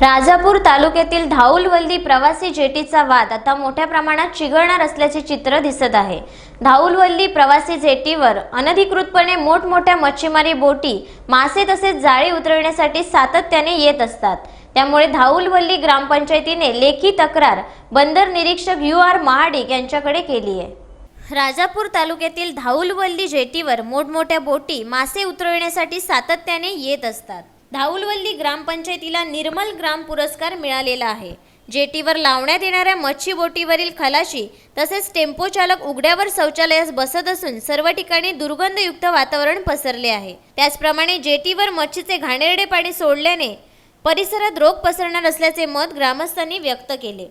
राजापूर तालुक्यातील धाऊलवल्ली प्रवासी जेटीचा वाद आता मोठ्या प्रमाणात चिघळणार असल्याचे चित्र दिसत आहे. धाऊलवल्ली प्रवासी जेटीवर अनधिकृतपणे मोठमोठ्या मच्छीमारी बोटी मासे तसेच जाळी उतरवण्यासाठी सातत्याने येत असतात. त्यामुळे धाऊलवल्ली ग्रामपंचायतीने लेखी तक्रार बंदर निरीक्षक यू आर महाडिक यांच्याकडे केली आहे. राजापूर तालुक्यातील धाऊलवल्ली जेटीवर मोठमोठ्या बोटी मासे उतरविण्यासाठी सातत्याने येत असतात. धाऊलवल्ली ग्रामपंचायतीला निर्मल ग्राम पुरस्कार मिळालेला आहे. जेटीवर लावण्यात येणाऱ्या मच्छी बोटीवरील खलाशी तसेच टेम्पो चालक उघड्यावर शौचालयास बसत असून सर्व ठिकाणी दुर्गंधयुक्त वातावरण पसरले आहे. त्याचप्रमाणे जेटीवर मच्छीचे घाणेरडे पाणी सोडल्याने परिसरात रोग पसरणार असल्याचे मत ग्रामस्थांनी व्यक्त केले.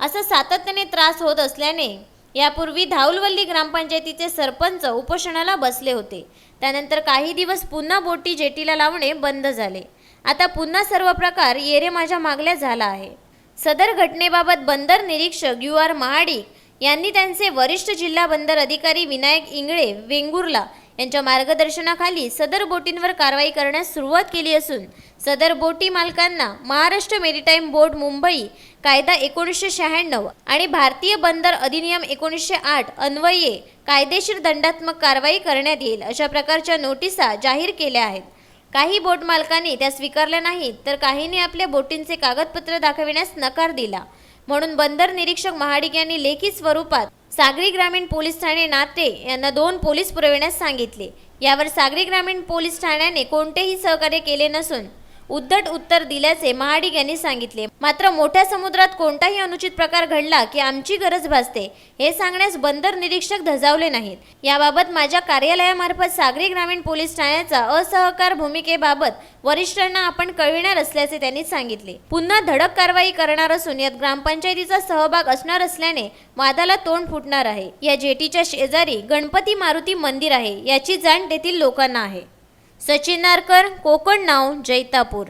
असा सातत्याने त्रास होत असल्याने यापूर्वी धाऊलवल्ली ग्रामपंचायतीचे सरपंच उपोषणाला बसले होते. त्यानंतर काही दिवस पुन्हा बोटी जेटीला लावणे बंद झाले. आता पुन्हा सर्व प्रकार येरे माझ्या मागल्या झाला आहे. सदर घटनेबाबत बंदर निरीक्षक यू आर महाडिक यांनी त्यांचे वरिष्ठ जिल्हा बंदर अधिकारी विनायक इंगळे वेंगुर्ला यांच्या मार्गदर्शनाखाली सदर बोटींवर कारवाई करण्यास सुरुवात केली असून सदर बोटी मालकांना महाराष्ट्र मेरीटाईम बोर्ड मुंबई कायदा एकोणीसशे शहाण्णव आणि भारतीय बंदर अधिनियम एकोणीसशे आठ अन्वये कायदेशीर दंडात्मक कारवाई करण्यात येईल अशा प्रकारच्या नोटिसा जाहीर केल्या आहेत. काही बोट मालकांनी त्या स्वीकारल्या नाहीत तर काहींनी आपल्या बोटींचे कागदपत्र दाखविण्यास नकार दिला. म्हणून बंदर निरीक्षक महाडिक यांनी लेखी स्वरूपात सागरी ग्रामीण पोलीस ठाणे नाते यांना दोन पोलीस पुरविण्यास सांगितले. यावर सागरी ग्रामीण पोलीस ठाण्याने कोणतेही सहकार्य केले नसून उद्धट उत्तर दिल्याचे महाडिक यांनी सांगितले. मात्र मोठ्या समुद्रात कोणताही अनुचित प्रकार घडला की आमची गरज भासते हे सांगण्यास बंदर निरीक्षक धजावले नाहीत. याबाबत माझ्या कार्यालयामार्फत सागरी ग्रामीण पोलीस ठाण्याचा असहकार भूमिकेबाबत वरिष्ठांना आपण कळविणार असल्याचे त्यांनी सांगितले. पुन्हा धडक कारवाई करणार असून यात ग्रामपंचायतीचा सहभाग असणार असल्याने वादाला तोंड फुटणार आहे. या जेटीच्या शेजारी गणपती मारुती मंदिर आहे याची जाण तेथील लोकांना आहे. सचिन नारकर कोकण नाव जैतापूर.